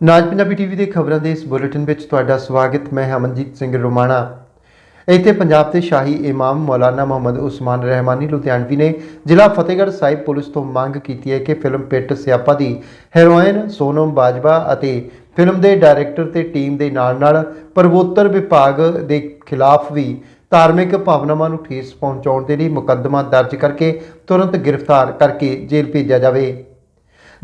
ਨਾਜ Punjabi TV ਦੇ ਖਬਰਾਂ ਦੇ ਇਸ ਬੁਲੇਟਿਨ ਵਿੱਚ ਤੁਹਾਡਾ ਸਵਾਗਤ, ਮੈਂ ਹਮਨਜੀਤ ਸਿੰਘ ਰੋਮਾਣਾ। ਇੱਥੇ ਪੰਜਾਬ ਦੇ ਸ਼ਾਹੀ ਇਮਾਮ ਮੌਲਾਨਾ ਮੁਹੰਮਦ ਉਸਮਾਨ ਰਹਿਮਾਨੀ ਲੁਧਿਆਣਵੀ ਨੇ ਜ਼ਿਲ੍ਹਾ ਫਤਿਹਗੜ੍ਹ ਸਾਹਿਬ ਪੁਲਿਸ ਤੋਂ ਮੰਗ ਕੀਤੀ ਹੈ ਕਿ ਫਿਲਮ ਪਿੱਟ ਸਿਆਪਾ ਦੀ ਹੈਰੋਇਨ, ਸੋਨਮ ਬਾਜਵਾ ਅਤੇ ਫਿਲਮ ਦੇ ਡਾਇਰੈਕਟਰ ਤੇ ਟੀਮ ਦੇ ਨਾਲ-ਨਾਲ ਪਰਵੋਤਰ ਵਿਭਾਗ ਦੇ ਖਿਲਾਫ ਵੀ ਧਾਰਮਿਕ ਭਾਵਨਾਵਾਂ ਨੂੰ ਠੇਸ ਪਹੁੰਚਾਉਣ ਦੇ ਲਈ ਮੁਕੱਦਮਾ ਦਰਜ ਕਰਕੇ ਤੁਰੰਤ ਗ੍ਰਿਫਤਾਰ ਕਰਕੇ ਜੇਲ੍ਹ ਭੇਜਿਆ ਜਾਵੇ।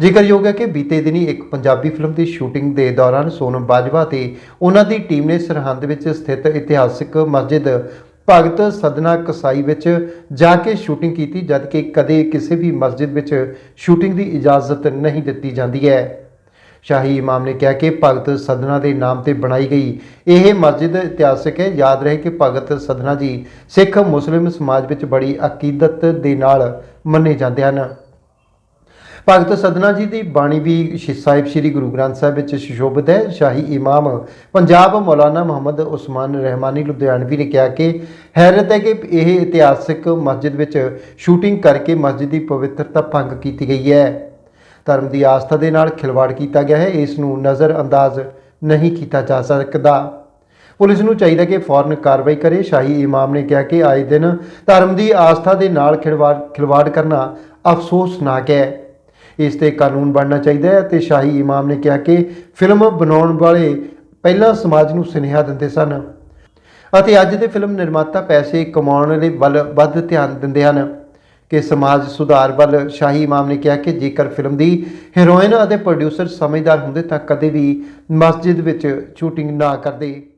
ਜ਼ਿਕਰਯੋਗ ਹੈ ਕਿ ਬੀਤੇ ਦਿਨੀ ਇੱਕ ਪੰਜਾਬੀ ਫਿਲਮ ਦੀ ਸ਼ੂਟਿੰਗ ਦੇ ਦੌਰਾਨ ਸੋਨਮ ਬਾਜਵਾ ਤੇ ਉਹਨਾਂ ਦੀ ਟੀਮ ਨੇ ਸਰਹੰਦ ਵਿੱਚ ਸਥਿਤ ਇਤਿਹਾਸਕ ਮਸਜਿਦ ਭਗਤ ਸਦਨਾ ਕਸਾਈ ਵਿੱਚ ਜਾ ਕੇ ਸ਼ੂਟਿੰਗ ਕੀਤੀ, ਜਦਕਿ ਕਦੇ ਕਿਸੇ ਵੀ ਮਸਜਿਦ ਵਿੱਚ ਸ਼ੂਟਿੰਗ ਦੀ ਇਜਾਜ਼ਤ ਨਹੀਂ ਦਿੱਤੀ ਜਾਂਦੀ ਹੈ। ਸ਼ਾਹੀ ਇਮਾਮ ਨੇ ਕਿਹਾ ਕਿ ਭਗਤ ਸਦਨਾ ਦੇ ਨਾਮ ਤੇ ਬਣਾਈ ਗਈ ਇਹ ਮਸਜਿਦ ਇਤਿਹਾਸਕ ਹੈ। ਯਾਦ ਰਹੇ ਕਿ ਭਗਤ ਸਦਨਾ ਜੀ ਸਿੱਖ ਮੁਸਲਿਮ ਸਮਾਜ ਵਿੱਚ ਬੜੀ ਅਕੀਦਤ ਦੇ ਨਾਲ ਮੰਨੇ ਜਾਂਦੇ ਹਨ। ਭਗਤ ਸਦਨਾ ਜੀ ਦੀ ਬਾਣੀ ਵੀ ਸ਼੍ਰੀ ਸਾਹਿਬ ਸ੍ਰੀ ਗੁਰੂ ਗ੍ਰੰਥ ਸਾਹਿਬ ਵਿੱਚ ਸੁਸ਼ੋਭਿਤ ਹੈ। ਸ਼ਾਹੀ ਇਮਾਮ ਪੰਜਾਬ ਮੌਲਾਨਾ ਮੁਹੰਮਦ ਉਸਮਾਨ ਰਹਿਮਾਨੀ ਲੁਧਿਆਣਵੀ ਨੇ ਕਿਹਾ ਕਿ ਹੈਰਤ ਹੈ ਕਿ ਇਹ ਇਤਿਹਾਸਕ ਮਸਜਿਦ ਵਿੱਚ ਸ਼ੂਟਿੰਗ ਕਰਕੇ ਮਸਜਿਦ ਦੀ ਪਵਿੱਤਰਤਾ ਭੰਗ ਕੀਤੀ ਗਈ ਹੈ। ਧਰਮ ਦੀ ਆਸਥਾ ਦੇ ਨਾਲ ਖਿਲਵਾੜ ਕੀਤਾ ਗਿਆ ਹੈ। ਇਸ ਨੂੰ ਨਜ਼ਰ ਅੰਦਾਜ਼ ਨਹੀਂ ਕੀਤਾ ਜਾ ਸਕਦਾ। ਪੁਲਿਸ ਨੂੰ ਚਾਹੀਦਾ ਕਿ ਫੌਰਨ ਕਾਰਵਾਈ ਕਰੇ। ਸ਼ਾਹੀ ਇਮਾਮ ਨੇ ਕਿਹਾ ਕਿ ਆਏ ਦਿਨ ਧਰਮ ਦੀ ਆਸਥਾ ਦੇ ਨਾਲ ਖਿਲਵਾੜ ਖਿਲਵਾੜ ਕਰਨਾ ਅਫਸੋਸਨਾਕ ਹੈ। ਇਸ ਤੇ ਕਾਨੂੰਨ ਬਣਨਾ ਚਾਹੀਦਾ ਹੈ ਤੇ ਸ਼ਾਹੀ ਇਮਾਮ ਨੇ ਕਿਹਾ ਕਿ ਫਿਲਮ ਬਣਾਉਣ ਵਾਲੇ ਪਹਿਲਾਂ ਸਮਾਜ ਨੂੰ ਸੁਨੇਹਾ ਦਿੰਦੇ ਸਨ। ਅਤੇ ਅੱਜ ਦੇ ਫਿਲਮ ਨਿਰਮਾਤਾ ਪੈਸੇ ਕਮਾਉਣ ਲਈ ਵੱਲ ਵੱਧ ਧਿਆਨ ਦਿੰਦੇ ਹਨ। ਕਿ ਸਮਾਜ ਸੁਧਾਰ ਵੱਲ ਸ਼ਾਹੀ ਇਮਾਮ ਨੇ ਕਿਹਾ ਕਿ ਜੇਕਰ ਫਿਲਮ ਦੀ ਹੀਰੋਇਨ ਅਤੇ ਪ੍ਰੋਡਿਊਸਰ ਸਮਝਦਾਰ ਹੁੰਦੇ ਤਾਂ ਕਦੇ ਵੀ ਮਸਜਿਦ ਵਿੱਚ ਸ਼ੂਟਿੰਗ ਨਾ ਕਰਦੇ।